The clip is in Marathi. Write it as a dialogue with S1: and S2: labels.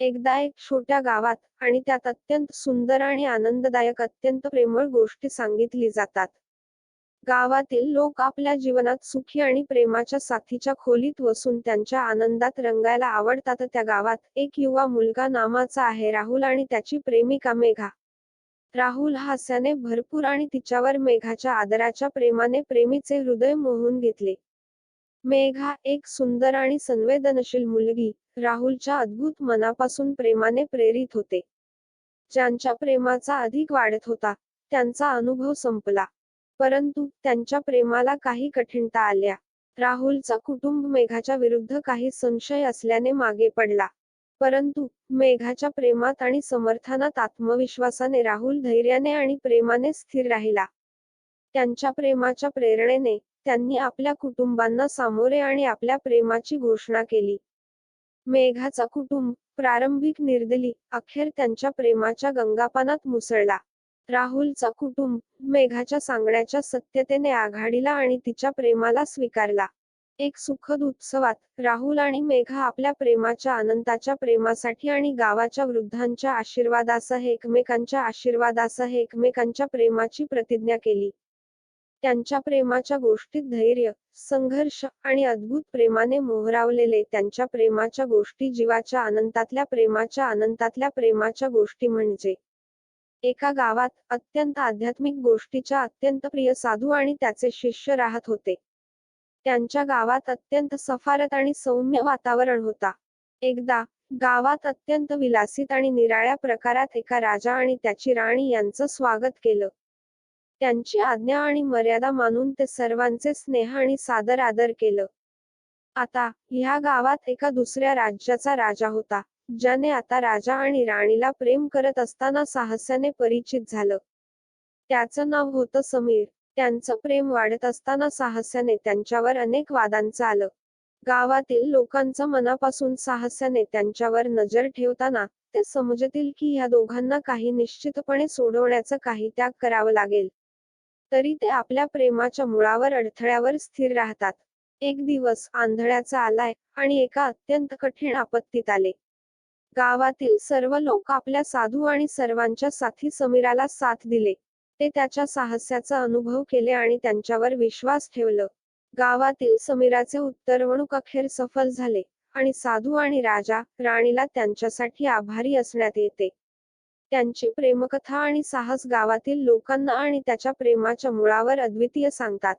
S1: एकदा एक छोट्या गावात आणि त्यात अत्यंत सुंदर आणि आनंददायक अत्यंत प्रेमळ गोष्टी सांगितली जातात. गावातील लोक आपल्या जीवनात सुखी आणि प्रेमाच्या साथीच्या खोलीत वसून त्यांच्या आनंदात रंगायला आवडतात त्या गावात एक युवा मुलगा नामाचा आहे राहुल आणि त्याची प्रेमिका मेघा. राहुल हास्याने भरपूर आणि तिच्यावर मेघाच्या आदराच्या प्रेमाने प्रेमीचे हृदय मोहून घेतले. मेघा एक सुंदर आणि संवेदनशील मुलगी, राहुलच्या अद्भुत मनापासून प्रेमाने प्रेरित होते. ज्यांच्या प्रेमाचा अधिक वाढत होता, त्यांचा अनुभव संपला. परंतु, त्यांच्या प्रेमाला काही कठीणता आल्या. राहुलचा कुटुंब मेघाच्या विरुद्ध काही संशय असल्याने मागे पडला. परंतु, मेघाच्या प्रेमात आणि समर्थनात आत्मविश्वासाने राहुल धैर्याने आणि प्रेमाने स्थिर राहिला. त्यांच्या प्रेमाच्या प्रेरणेने, त्यांनी आपल्या कुटुंबांना सामोरे आणि आपल्या प्रेमाची घोषणा केली. मेघाचा कुटुंब, प्रारंभिक निर्दली, अखेर त्यांच्या प्रेमाच्या गंगापानात मुसळला. राहुलचा कुटुंब, मेघाच्या सांगण्याच्या सत्यतेने आघाडीला आणि तिच्या प्रेमाला स्वीकारला. एक सुखद उत्सवात, राहुल आणि मेघा आपल्या प्रेमाच्या अनंताच्या प्रेमासाठी आणि गावाच्या वृद्धांच्या आशीर्वादासह एकमेकांच्या आशीर्वादासह एकमेकांच्या प्रेमाची प्रतिज्ञा केली. त्यांच्या प्रेमाच्या गोष्टीत धैर्य, संघर्ष आणि अद्भुत प्रेमाने मोहरावलेले त्यांच्या प्रेमाच्या गोष्टी जीवाच्या अनंतातल्या प्रेमाच्या अनंतातल्या प्रेमाच्या गोष्टी म्हणजे. एका गावात, अत्यंत आध्यात्मिक गोष्टीच्या अत्यंत प्रिय साधू आणि त्याचे शिष्य राहत होते. त्यांच्या गावात अत्यंत सफारत आणि सौम्य वातावरण होता. एकदा, गावात अत्यंत विलासित आणि निराळ्या प्रकारात एका राजा आणि त्याची राणी यांचं स्वागत केलं. त्यांची आज्ञा आणि मर्यादा मानून ते सर्वांचे स्नेह आणि सादर आदर केलं. आता, ह्या गावात एका दुसऱ्या राज्याचा राजा होता, ज्याने आता राजा आणि राणीला प्रेम करत असताना साहस्याने परिचित झालं. त्याचं नाव होतं समीर. त्यांचं प्रेम वाढत असताना साहस्याने त्यांच्यावर अनेक वादांचं आलं. गावातील लोकांचं मनापासून साहस्याने त्यांच्यावर नजर ठेवताना, ते समजतील की ह्या दोघांना काही निश्चितपणे सोडवण्याचं काही त्याग करावं लागेल. तरी ते आपल्या प्रेमाच्या मुळावर अडथळ्यावर स्थिर राहतात. एक दिवस आंधळ्याचा आलाय, आणि एका अत्यंत कठीण आपत्तीत आले. गावातील सर्व लोक आपल्या साधू आणि सर्वांच्या साथी समीराला साथ दिले. ते त्याच्या साहस्याचा अनुभव केले आणि त्यांच्यावर विश्वास ठेवलं. गावातील समीराचे उत्तरवणूक अखेर सफल झाले, आणि साधू आणि राजा, राणीला त्यांच्यासाठी आभारी असण्यात येते. त्यांची प्रेमकथा आणि साहस गावातील लोकांना आणि त्याच्या प्रेमाच्या मुळावर अद्वितीय सांगतात.